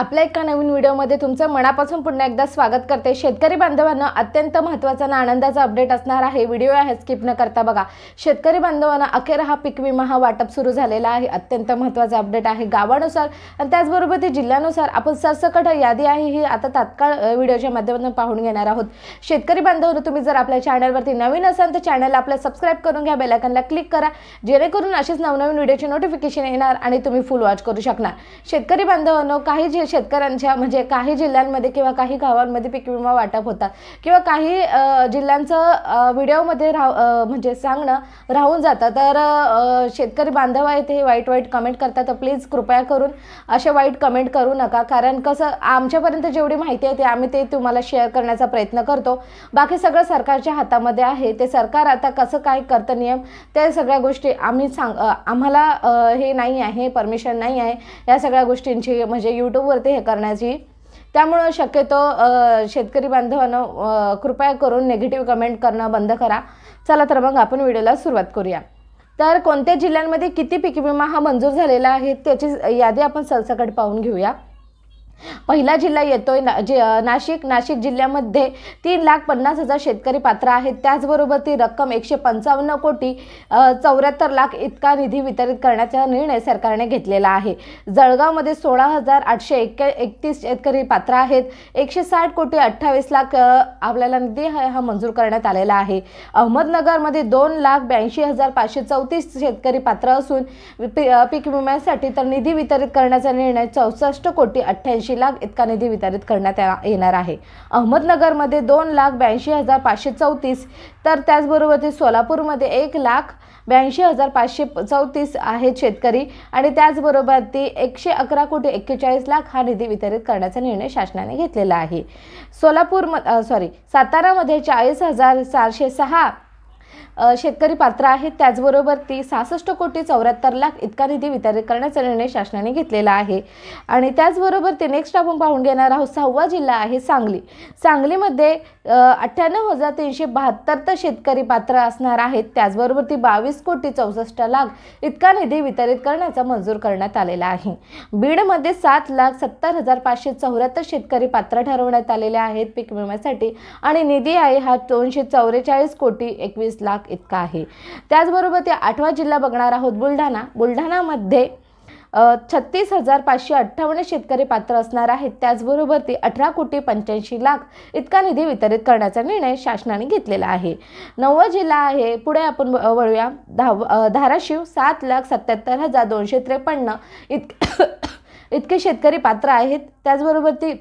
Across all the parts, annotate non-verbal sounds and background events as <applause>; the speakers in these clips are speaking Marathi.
आपल्या एका नवीन व्हिडिओमध्ये तुमचं मनापासून पुन्हा एकदा स्वागत करते. शेतकरी बांधवांना अत्यंत महत्त्वाचा आणि आनंदाचा अपडेट असणार आहे. व्हिडिओ आहे स्किप न करता बघा. शेतकरी बांधवांना अखेर हा पीक विमा हा वाटप सुरू झालेला आहे. अत्यंत महत्त्वाचा अपडेट आहे गावानुसार. आणि त्याचबरोबर ते जिल्ह्यानुसार आपण सरसकट यादी आहे ही आता तात्काळ व्हिडिओच्या माध्यमातून पाहून घेणार आहोत. शेतकरी बांधवांना तुम्ही जर आपल्या चॅनलवरती नवीन असाल तर चॅनल आपल्या सबस्क्राईब करून घ्या. बेलायकनला क्लिक करा. जेणेकरून असेच नवनवीन व्हिडिओचे नोटिफिकेशन येणार आणि तुम्ही फुल वॉच करू शकणार. शेतकरी बांधवांनो काही जे शेतकऱ्यांच्या म्हणजे काही जिल्ह्यांमध्ये किंवा काही गावांमध्ये पीक विमा वाटप होतात किंवा काही जिल्ह्यांचं व्हिडिओमध्ये राह म्हणजे सांगणं राहून जातं. तर शेतकरी बांधव आहेत हे वाईट वाईट कमेंट करतात. तर प्लीज कृपया करून असे वाईट कमेंट करू नका. कारण कसं आमच्यापर्यंत जेवढी माहिती आहे ते आम्ही ते तुम्हाला शेअर करण्याचा प्रयत्न करतो. बाकी सगळं सरकारच्या हातामध्ये आहे. ते सरकार आता कसं काय करतं नियम त्या सगळ्या गोष्टी आम्ही सांग आम्हाला हे नाही आहे परमिशन नाही आहे. या सगळ्या गोष्टींची म्हणजे यूट्यूबवर यूट्यूबवरती हे करण्याची. त्यामुळं शक्यतो शेतकरी बांधवानं कृपया करून निगेटिव्ह कमेंट करणं बंद करा. चला तर मग आपण व्हिडिओला सुरुवात करूया. तर कोणत्या जिल्ह्यांमध्ये किती पीक विमा हा मंजूर झालेला आहे त्याची यादी आपण सरसकट पाहून घेऊया. पहिला जिल्हा येतोय ना जे नाशिक. नाशिक जिल्ह्यामध्ये तीन लाख पन्नास हजार शेतकरी पात्र आहेत. त्याचबरोबर ती रक्कम एकशे पंचावन्न कोटी चौऱ्याहत्तर लाख इतका निधी वितरित करण्याचा निर्णय सरकारने घेतलेला आहे. जळगावमध्ये सोळा हजार आठशे एक्के एकतीस शेतकरी पात्र आहेत. एकशे साठ कोटी अठ्ठावीस लाख आपल्याला निधी हा मंजूर करण्यात आलेला आहे. अहमदनगरमध्ये दोन लाख ब्याऐंशी हजार पाचशे चौतीस शेतकरी पात्र असून पी- पीक विम्यासाठी तर निधी वितरित करण्याचा निर्णय चौसष्ट कोटी अठ्ठ्याऐंशी लाख इतका निधी वितरित करण्यात येणार आहे. अहमदनगरमध्ये दोन लाख ब्याऐंशी हजार पाचशे चौतीस तर त्याचबरोबर ते सोलापूरमध्ये एक लाख ब्याऐंशी हजार पाचशे चौतीस आहेत शेतकरी आणि त्याचबरोबर ती एकशे अकरा कोटी एक्केचाळीस लाख हा निधी वितरित करण्याचा निर्णय शासनाने घेतलेला आहे. सोलापूर सॉरी सातारामध्ये चाळीस हजार चारशे सहा शेतकरी पात्र आहेत. त्याचबरोबर ती सहासष्ट कोटी चौऱ्याहत्तर लाख इतका निधी वितरित करण्याचा निर्णय शासनाने घेतलेला आहे. आणि त्याचबरोबर ते नेक्स्ट आपण पाहून घेणार आहोत सहावा जिल्हा आहे सांगली. सांगलीमध्ये अठ्ठ्याण्णव हजार तीनशे बहात्तर तर शेतकरी पात्र असणार आहेत. त्याचबरोबर ती बावीस कोटी चौसष्ट लाख इतका निधी वितरित करण्याचा मंजूर करण्यात आलेला आहे. बीडमध्ये सात लाख सत्तर हजार पाचशे चौऱ्याहत्तर शेतकरी पात्र ठरवण्यात आलेले आहेत पीक विम्यासाठी. आणि निधी आहे हा दोनशे चौवेचाळीस कोटी एकवीस लाख इतका आहे. त्याचबरोबर ते आठवा जिल्हा बघणार आहोत बुलढाणा. बुलढाणामध्ये छत्तीस हजार पाचशे अठ्ठावन्न शेतकरी पात्र असणार आहेत. त्याचबरोबर ते अठरा कोटी पंच्याऐंशी लाख इतका निधी वितरित करण्याचा निर्णय शासनाने घेतलेला आहे. नववा जिल्हा आहे पुढे आपण वळूया. धाव धाराशिव सात लाख सत्याहत्तर हजार दोनशे त्रेपन्न इत <coughs> इतके शेतकरी पात्र आहेत. त्याचबरोबर ती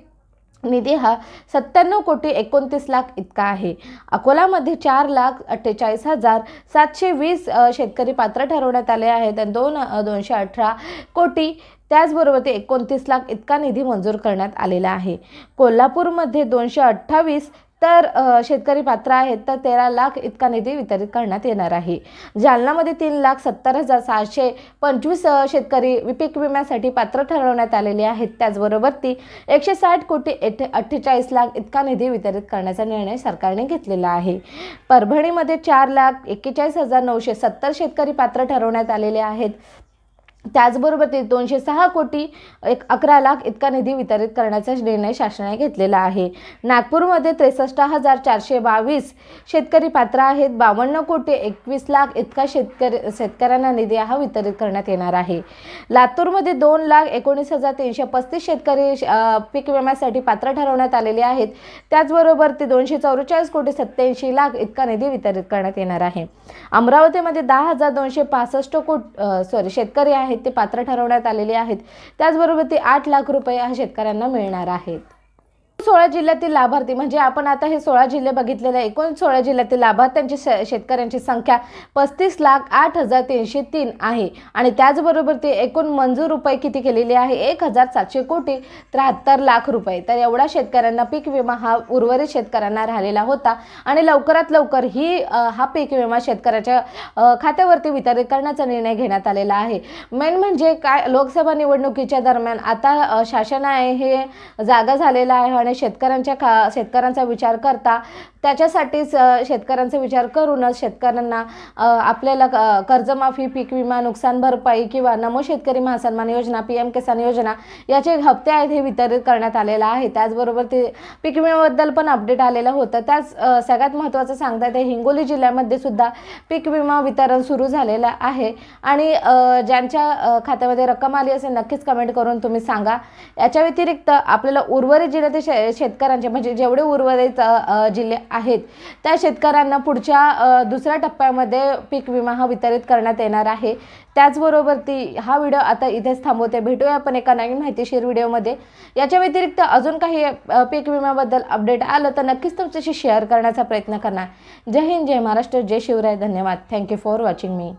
निधी हा सत्त्याण्णव कोटी एकोणतीस लाख इतका आहे. अकोलामध्ये चार लाख अठ्ठेचाळीस हजार सातशे वीस शेतकरी पात्र ठरवण्यात आले आहेत आणि दोन दोनशे अठरा कोटी त्याचबरोबर ते एकोणतीस लाख इतका निधी मंजूर करण्यात आलेला आहे. कोल्हापूरमध्ये दोनशे अठ्ठावीस तर शेतकरी पात्र आहेत तर तेरा लाख इतका निधी वितरित करण्यात येणार आहे. जालनामध्ये तीन लाख सत्तर हजार सहाशे पंचवीस शेतकरी पीक विम्यासाठी पात्र ठरवण्यात आलेले आहेत. त्याचबरोबर ती एकशे साठ कोटी एठ अठ्ठेचाळीस लाख इतका निधी वितरित करण्याचा निर्णय सरकारने घेतलेला आहे. परभणीमध्ये चार लाख एक्केचाळीस हजार नऊशे सत्तर शेतकरी पात्र ठरवण्यात आलेले आहेत. त्याचबरोबर ते दोनशे सहा कोटी एक अकरा लाख इतका निधी वितरित करण्याचा निर्णय शासनाने घेतलेला आहे. नागपूरमध्ये त्रेसष्ट हजार चारशे बावीस शेतकरी पात्र आहेत. बावन्न कोटी एकवीस लाख इतका शेतकरी शेतकऱ्यांना निधी हा वितरित करण्यात येणार आहे. लातूरमध्ये दोन लाख एकोणीस हजार तीनशे पस्तीस शेतकरी पीक विम्यासाठी पात्र ठरवण्यात आलेले आहेत. त्याचबरोबर ते दोनशे चौवेचाळीस कोटी सत्याऐंशी लाख इतका निधी वितरित करण्यात येणार आहे. अमरावतीमध्ये दहा हजार दोनशे पासष्ट कोट सॉरी शेतकरी आहेत ते पात्र ठरवण्यात आलेले आहेत. त्याचबरोबर ते आठ लाख रुपये हा शेतकऱ्यांना मिळणार आहेत. सोळा जिल्ह्यातील लाभार्थी म्हणजे आपण आता हे सोळा जिल्हे बघितलेले आहे. एकूण सोळा जिल्ह्यातील लाभार्थ्यांची शेतकऱ्यांची संख्या पस्तीस लाख आठ हजार तीनशे तीन आहे. आणि त्याचबरोबर ते एकूण मंजूर रुपये किती केलेले आहे? एक हजार सातशे कोटी त्र्याहत्तर लाख रुपये. तर एवढा शेतकऱ्यांना पीक विमा हा उर्वरित शेतकऱ्यांना राहिलेला होता. आणि लवकरात लवकर ही हा पीक विमा शेतकऱ्याच्या खात्यावरती वितरित करण्याचा निर्णय घेण्यात आलेला आहे. मेन म्हणजे काय लोकसभा निवडणुकीच्या दरम्यान आता शासन आहे हे जागा झालेलं आहे आणि आणि शेतकऱ्यांच्या खा शेतकऱ्यांचा विचार करता त्याच्यासाठीच शेतकऱ्यांचा विचार करूनच शेतकऱ्यांना आपल्याला क- कर्जमाफी पीक विमा नुकसान भरपाई किंवा नमो शेतकरी महासन्मान योजना पी एम किसान योजना याचे हप्ते आहेत हे वितरित करण्यात आलेलं आहे. त्याचबरोबर ते पीक विम्याबद्दल पण अपडेट आलेलं होतं. त्याच सगळ्यात महत्त्वाचं सांगता येते हिंगोली जिल्ह्यामध्ये सुद्धा पीक विमा वितरण सुरू झालेलं आहे. आणि ज्यांच्या खात्यामध्ये रक्कम आली असेल नक्कीच कमेंट करून तुम्ही सांगा. याच्या व्यतिरिक्त आपल्याला उर्वरित जिल्ह्यातील शे शेतकऱ्यांचे म्हणजे जेवढे उर्वरित जिल्हे आहेत त्या शेतकऱ्यांना पुढच्या दुसऱ्या टप्प्यामध्ये पीक विमा हा वितरित करण्यात येणार आहे. त्याचबरोबर ती हा व्हिडिओ आता इथेच थांबवते. भेटूया आपण एका नवीन माहितीशीर व्हिडिओमध्ये. याच्या व्यतिरिक्त अजून काही पीक विम्याबद्दल अपडेट आलं तर नक्कीच तुमच्याशी शेअर करण्याचा प्रयत्न करणार जय हिंद जय महाराष्ट्र जय शिवराय. धन्यवाद. Thank you for watching me